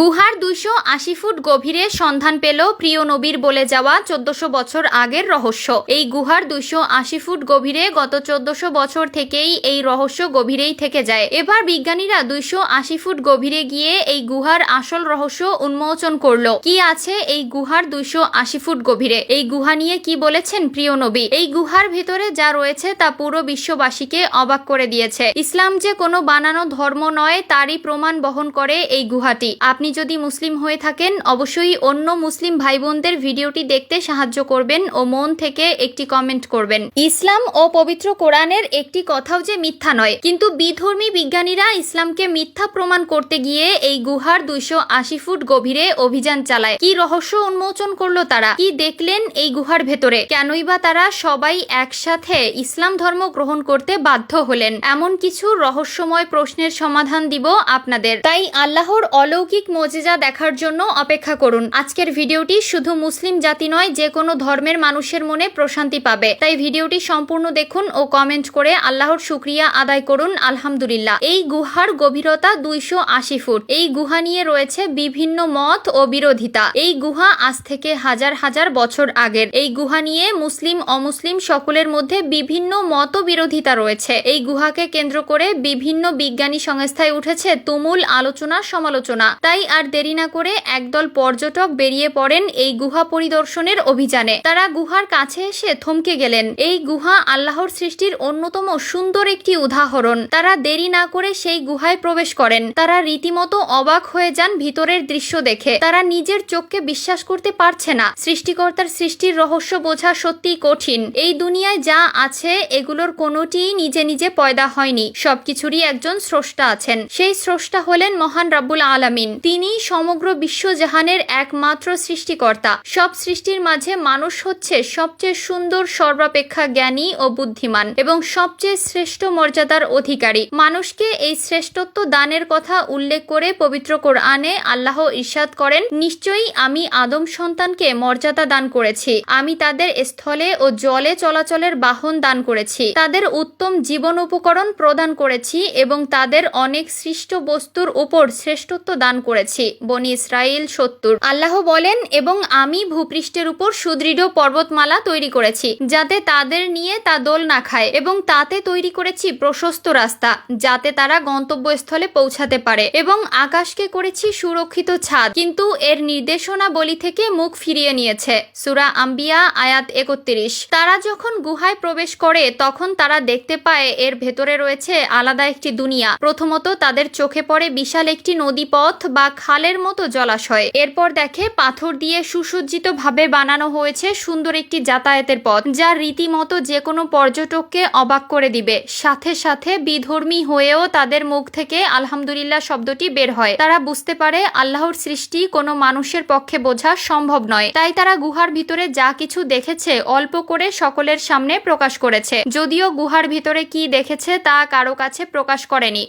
গুহার দুইশো আশি ফুট গভীরে সন্ধান পেল প্রিয় নবীর বলে যাওয়া চোদ্দশো বছর আগের রহস্য। এই গুহার দুইশো আশি ফুট গভীরে গত চোদ্দশো বছর থেকেই এই রহস্য গভীরেই থেকে যায়। এবার বিজ্ঞানীরা দুইশো আশি ফুট গভীরে গিয়ে এই গুহার আসল রহস্য উন্মোচন করল। কি আছে এই গুহার দুইশো আশি ফুট গভীরে? এই গুহা নিয়ে কি বলেছেন প্রিয় নবী? এই গুহার ভিতরে যা রয়েছে তা পুরো বিশ্ববাসীকে অবাক করে দিয়েছে। ইসলাম যে কোনো বানানো ধর্ম নয়, তারই প্রমাণ বহন করে এই গুহাটি। আপনি যদি মুসলিম হয়ে থাকেন, অবশ্যই অন্য মুসলিম ভাই বোনদের ভিডিওটি দেখতে সাহায্য করবেন ও মন থেকে একটি কমেন্ট করবেন। ইসলাম ও পবিত্র কোরআনের একটি কথাও যে মিথ্যা নয়, কিন্তু বিধর্মী বিজ্ঞানীরা ইসলামকে মিথ্যা প্রমাণ করতে গিয়ে এই গুহার দুইশো আশি ফুট গভীরে অভিযান চালায়। কি রহস্য উন্মোচন করল তারা? কি দেখলেন এই গুহার ভেতরে? কেনই বা তারা সবাই একসাথে ইসলাম ধর্ম গ্রহণ করতে বাধ্য হলেন? এমন কিছু রহস্যময় প্রশ্নের সমাধান দিব আপনাদের। তাই আল্লাহর অলৌকিক মজেজা দেখার জন্য অপেক্ষা করুন। আজকের ভিডিওটি শুধু মুসলিম জাতি নয়, যে কোনো ধর্মের মানুষের মনে প্রশান্তি পাবে। তাই ভিডিওটি সম্পূর্ণ দেখুন ও কমেন্ট করে আল্লাহর শুক্রিয়া আদায় করুন, আলহামদুলিল্লাহ। এই গুহার গভীরতা দুইশো আশি ফুট। এই গুহা নিয়ে রয়েছে বিভিন্ন মত ও বিরোধিতা। এই গুহা আজ থেকে হাজার হাজার বছর আগের। এই গুহা নিয়ে মুসলিম, অমুসলিম সকলের মধ্যে বিভিন্ন মত বিরোধিতা রয়েছে। এই গুহাকে কেন্দ্র করে বিভিন্ন বিজ্ঞানী সংস্থায় উঠেছে তুমুল আলোচনা সমালোচনা তাই আর দেরি না করে একদল পর্যটক বেরিয়ে পড়েন এই গুহা পরিদর্শনের অভিযানে। তারা গুহার কাছে এসে থমকে গেলেন। এই গুহা আল্লাহর সৃষ্টির অন্যতম সুন্দর একটি উদাহরণ। তারা দেরি না করে সেই গুহায় প্রবেশ করেন। তারা রীতিমতো অবাক হয়ে যান ভিতরের দৃশ্য দেখে। তারা নিজের চোখকে বিশ্বাস করতে পারছে না। সৃষ্টিকর্তার সৃষ্টির রহস্য বোঝা সত্যিই কঠিন। এই দুনিয়ায় যা আছে, এগুলোর কোনোটিই নিজে নিজে পয়দা হয়নি। সবকিছুরই একজন স্রষ্টা আছেন। সেই স্রষ্টা হলেন মহান রাব্বুল আলামিন। তিনি সমগ্র বিশ্বজাহানের একমাত্র সৃষ্টিকর্তা। সব সৃষ্টির মাঝে মানুষ হচ্ছে সবচেয়ে সুন্দর, সর্বাপেক্ষা জ্ঞানী ও বুদ্ধিমান এবং সবচেয়ে শ্রেষ্ঠ মর্যাদার অধিকারী। মানুষকে এই শ্রেষ্ঠত্ব দানের কথা উল্লেখ করে পবিত্র কোরআনে আল্লাহ ইরশাদ করেন, নিশ্চয়ই আমি আদম সন্তানকে মর্যাদা দান করেছি। আমি তাদের স্থলে ও জলে চলাচলের বাহন দান করেছি। তাদের উত্তম জীবন উপকরণ প্রদান করেছি এবং তাদের অনেক সৃষ্ট বস্তুর উপর শ্রেষ্ঠত্ব দান করেছি। বনি ইসরায়েল সত্তর। আল্লাহ বলেন, এবং আমি ভূপৃষ্ঠের উপর সুদৃঢ় পর্বতমালা তৈরি করেছি, যাতে তাদের নিয়ে তা দোল না খায়, এবং তাতে তৈরি করেছি প্রশস্ত রাস্তা, যাতে তারা গন্তব্যস্থলে পৌঁছাতে পারে, এবং আকাশকে করেছি সুরক্ষিত ছাদ, কিন্তু এর নির্দেশনাবলী থেকে মুখ ফিরিয়ে নিয়েছে। সুরা আম্বিয়া, আয়াত একত্রিশ। তারা যখন গুহায় প্রবেশ করে, তখন তারা দেখতে পায়, এর ভেতরে রয়েছে আলাদা একটি দুনিয়া। প্রথমত তাদের চোখে পড়ে বিশাল একটি নদীপথ বা খালের মতো জলাশয়। এরপর দেখে পাথর দিয়ে সুসজ্জিত ভাবে বানানো হয়েছে সুন্দর একটি যাতায়াতের পথ, যা রীতিমতো যে কোনো পর্যটককে অবাক করে দিবে। সাথে সাথে বিধর্মী হয়েও তাদের মুখ থেকে আলহামদুলিল্লাহ শব্দটি বের হয়। তারা বুঝতে পারে আল্লাহর সৃষ্টি কোনো মানুষের পক্ষে বোঝা সম্ভব নয়। তাই তারা গুহার ভিতরে যা কিছু দেখেছে অল্প করে সকলের সামনে প্রকাশ করেছে। যদিও গুহার ভিতরে কি দেখেছে তা কারও কাছে প্রকাশ করেনি।